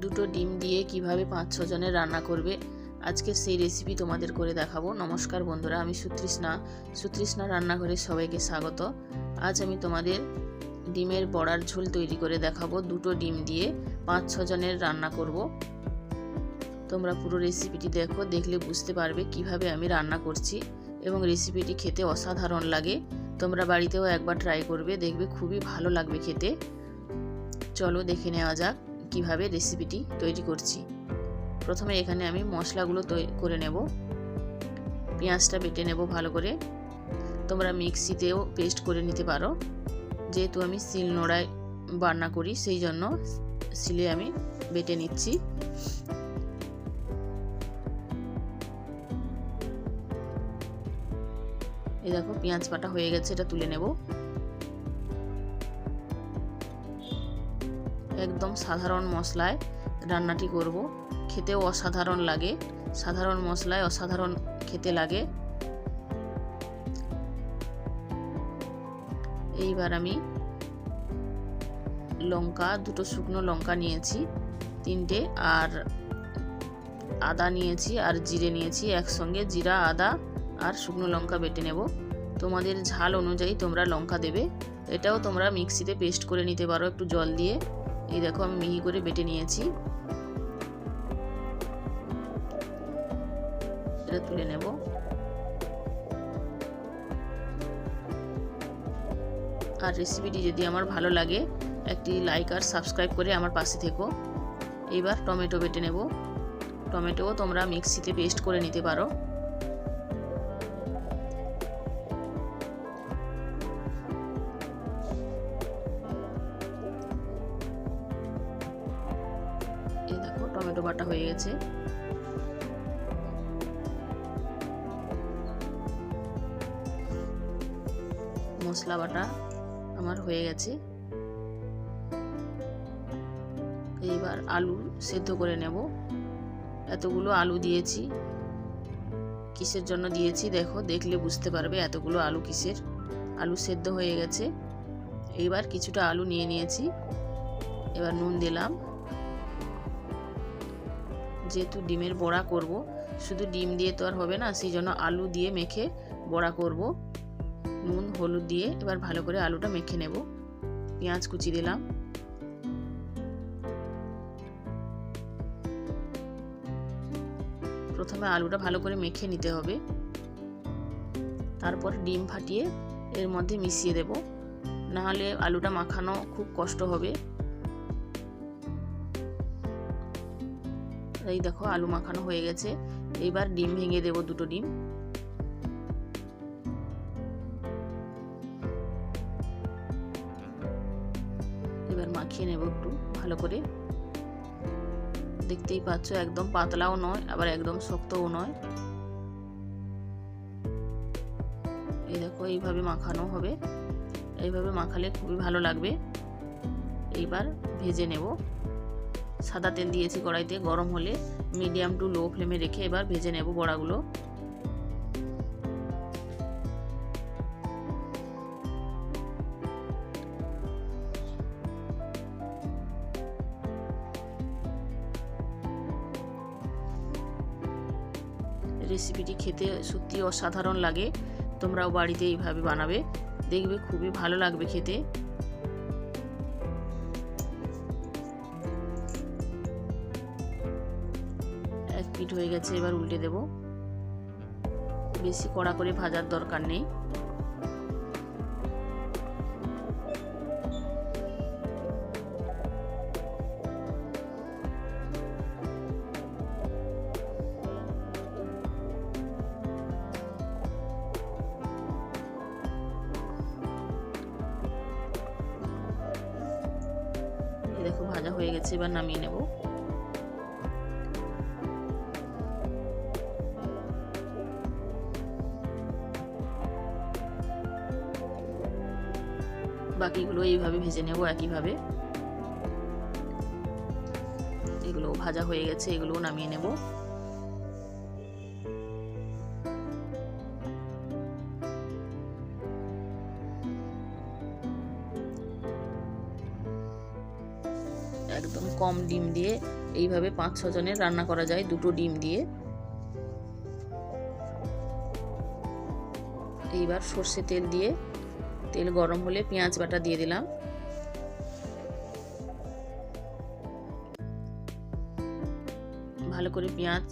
দুটো ডিম দিয়ে কীভাবে পাঁচ ছ জনের রান্না করবে আজকে সেই রেসিপি তোমাদের করে দেখাবো। নমস্কার বন্ধুরা, আমি সুতৃষ্ণা। সুতৃষ্ণা রান্নাঘরে সবাইকে স্বাগত। আজ আমি তোমাদের ডিমের বড়ার ঝোল তৈরি করে দেখাবো। দুটো ডিম দিয়ে পাঁচ ছ জনের রান্না করব। তোমরা পুরো রেসিপিটি দেখো, দেখলে বুঝতে পারবে কীভাবে আমি রান্না করছি এবং রেসিপিটি খেতে অসাধারণ লাগে। তোমরা বাড়িতেও একবার ট্রাই করবে, দেখবে খুবই ভালো লাগবে খেতে। চলো দেখে নেওয়া যাক। কীভাবে রেসিপিটি তৈরি করছি। প্রথমে এখানে আমি মশলাগুলো করে নেব। পেঁয়াজটা বেটে নেব ভালো করে। তোমরা মিক্সিতেও পেস্ট করে নিতে পারো। যেহেতু আমি শিল নোড়ায় বান্না করি, সেই জন্য শিলে আমি বেটে নিচ্ছি। এই দেখো, পেঁয়াজ বাটা হয়ে গেছে, এটা তুলে নেব। একদম সাধারণ মশলায় রান্নাটি করব। খেতেও অসাধারণ লাগে, সাধারণ মশলায় অসাধারণ খেতে লাগে। এইবার আমি লঙ্কা, দুটো শুকনো লঙ্কা নিয়েছি, তিনটে, আর আদা নিয়েছি আর জিরে নিয়েছি। একসঙ্গে জিরা, আদা আর শুকনো লঙ্কা বেটে নেব। তোমাদের ঝাল অনুযায়ী তোমরা লঙ্কা দেবে। এটাও তোমরা মিক্সিতে পেস্ট করে নিতে পারো একটু জল দিয়ে। এই দেখো আমি মিহি করে বেটে নিয়েছি। এটা তুলে নেব। আর রেসিপিটি যদি আমার ভালো লাগে, একটি লাইক আর সাবস্ক্রাইব করে আমার পাশে থেকো। এইবার টমেটো বেটে নেব। টমেটোও তোমরা মিক্সিতে পেস্ট করে নিতে পারো। টমেটো হয়ে গেছে। মশলা বাটা আমার হয়ে গেছে। এইবার আলু সেদ্ধ করে নেব। এতগুলো আলু দিয়েছি। কিসের জন্য দিয়েছি দেখো, দেখলে বুঝতে পারবে এতগুলো আলু কিসের। আলু সেদ্ধ হয়ে গেছে। এইবার কিছুটা আলু নিয়ে নিয়েছি। এবার নুন দিলাম। যেহেতু ডিমের বড়া করব, শুধু ডিম দিয়ে তো আর হবে না সেই জন্য আলু দিয়ে মেখে বড়া করব। নুন, হলুদ দিয়ে এবার ভালো করে আলুটা মেখে নেব। পেঁয়াজ কুচি দিলাম। প্রথমে আলুটা ভালো করে মেখে নিতে হবে। তারপর ডিম ফাটিয়ে এর মধ্যে মিশিয়ে দেব। নাহলে আলুটা মাখানো খুব কষ্ট হবে। এই দেখো, আলু মাখানো হয়ে গেছে। এইবার ডিম ভেঙে দেব দুটো ডিম। এবার মাখিয়ে নেব একটু, ভালো করে। দেখতেই পাচ্ছ, একদম পাতলাও নয়, আবার একদম শক্তও নয়। এই দেখো, এইভাবে মাখানো হবে। এইভাবে মাখালে খুবই ভালো লাগবে। এইবার ভেজে নেব। সাদা তেল দিয়েছি কড়াইতে, গরম হলে মিডিয়াম টু লো ফ্লেমে রেখে এবার ভেজে নেব বড়াগুলো। রেসিপিটি খেতে সত্যি অসাধারণ লাগে। তোমরাও বাড়িতে এইভাবে বানাবে। দেখবে খুবই ভালো লাগবে খেতে। পিঠ হয়ে গেছে, এবার উল্টে দেব। বেশি কড়া করে ভাজার দরকার নেই। দেখো, ভাজা হয়ে গেছে, এবার নামিয়ে নেব। বাকিগুলো এইভাবে ভেজে নেব একইভাবে। এগুলো ভাজা হয়ে গেছে এগুলো নামিয়ে নেব। একদম কম ডিম দিয়ে এইভাবে পাঁচ ছ জনের রান্না করা যায় দুটো ডিম দিয়ে। এইবার সর্ষে তেল দিয়ে তেল গরম হলে পেঁয়াজ বাটা দিয়ে দিলাম। ভালো করে পেঁয়াজ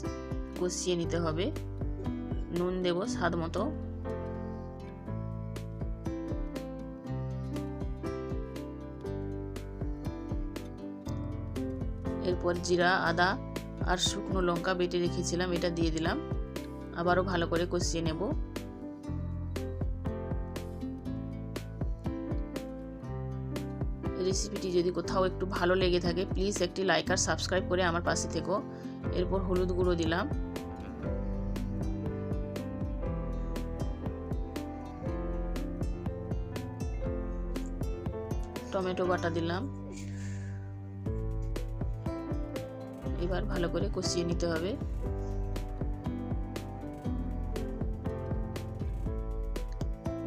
কষিয়ে নিতে হবে। নুন দেব স্বাদ মতো। এরপর জিরা, আদা আর শুকনো লঙ্কা বেটে রেখেছিলাম, এটা দিয়ে দিলাম। আবারও ভালো করে কষিয়ে নেব। রেসিপিটি যদি কোথাও একটু ভালো লেগে থাকে প্লিজ একটি লাইক আর সাবস্ক্রাইব করে আমার পাশে থেকো। এরপর হলুদ গুঁড়ো দিলাম। টমেটো বাটা দিলাম। এবার ভালো করে কষিয়ে নিতে হবে।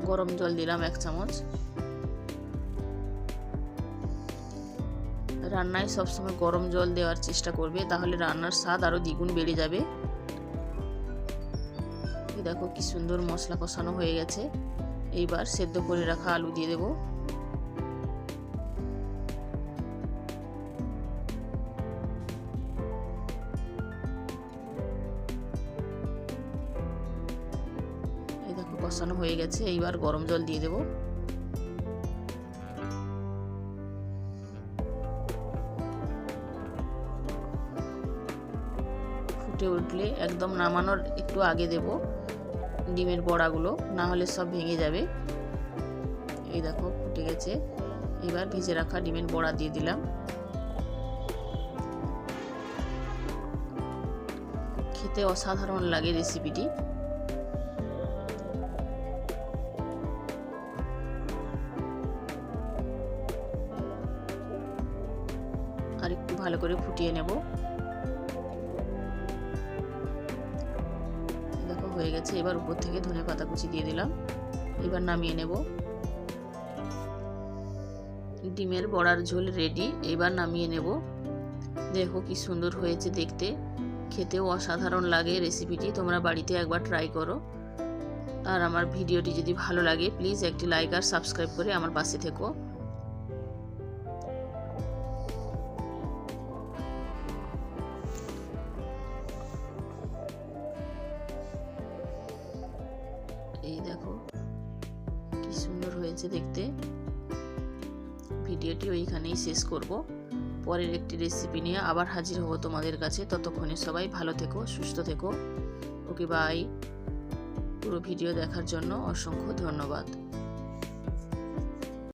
গরম জল দিলাম এক চামচ। রান্নায় সবসময় গরম জল দেওয়ার চেষ্টা করবে, তাহলে রান্নার স্বাদ আরও দ্বিগুণ বেড়ে যাবে। দেখো কি সুন্দর মশলা কষানো হয়ে গেছে। এইবার সেদ্ধ করে রাখা আলু দিয়ে দেবো। কষানো হয়ে গেছে, এইবার গরম জল দিয়ে দেবো। ফুটে উঠলে একদম নামানোর একটু আগে দেব ডিমের বড়াগুলো, না হলে সব ভেঙে যাবে। এই দেখো ফুটে গেছে। এবার ভেজে রাখা ডিমের বড়া দিয়ে দিলাম। খেতে অসাধারণ লাগে রেসিপিটি। আর একটু ভালো করে ফুটিয়ে নেব। হয়ে গেছে, এবার উপর থেকে ধনে পাতা কুচি দিয়ে দিলাম। এবার নামিয়ে নেব। ডিমের বড়ার ঝোল রেডি এবার নামিয়ে নেব। দেখো কি সুন্দর হয়েছে দেখতে। খেতেও অসাধারণ লাগে রেসিপিটি তোমরা বাড়িতে একবার ট্রাই করো। আর আমার ভিডিওটি যদি ভালো লাগে প্লিজ একটি লাইক আর সাবস্ক্রাইব করে আমার পাশে থেকো। হয়েছে দেখতে। ভিডিওটি ওইখানেই শেষ করব। পরের একটি রেসিপি নিয়ে আবার হাজির হব তোমাদের কাছে। ততক্ষণে সবাই ভালো থেকো, সুস্থ থেকো। ওকে বাই পুরো ভিডিও দেখার জন্য অসংখ্য ধন্যবাদ।